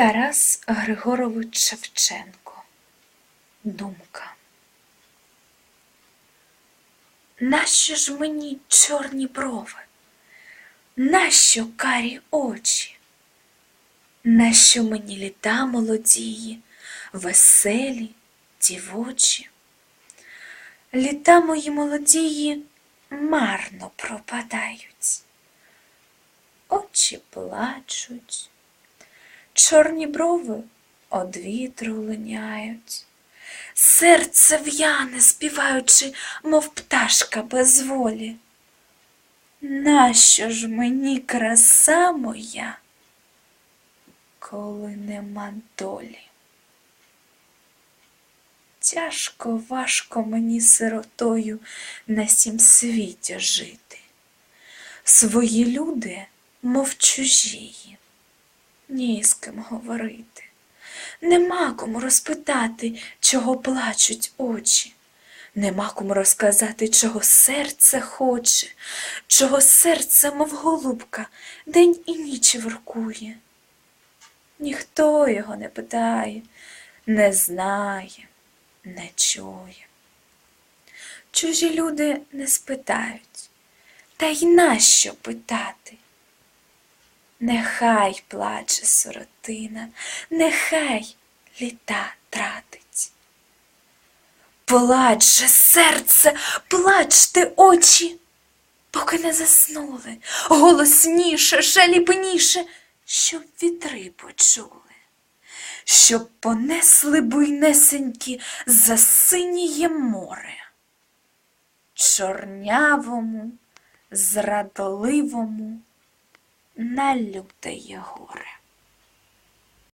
Тарас Григорович Шевченко. Думка. Нащо ж мені чорні брови? Нащо карі очі? Нащо мені літа молодії, веселі, дівочі? Літа мої молодії марно пропадають, очі плачуть, чорні брови од вітру линяють, серце в'яне, співаючи, мов пташка без волі. Нащо ж мені краса моя, коли нема долі? Тяжко, важко мені сиротою на сім світі жити. Свої люди, мов чужії, ні з ким говорити. Нема кому розпитати, чого плачуть очі. Нема кому розказати, чого серце хоче, чого серце, мов голубка, день і ніч воркує. Ніхто його не питає, не знає, не чує. Чужі люди не спитають, та й нащо питати? Нехай плаче сиротина, нехай літа тратить. Плач же, серце, плачте очі, поки не заснули, голосніше, шалібніше, щоб вітри почули, щоб понесли буйнесенькі за синіє море, чорнявому, зрадливому, на лютеє горе.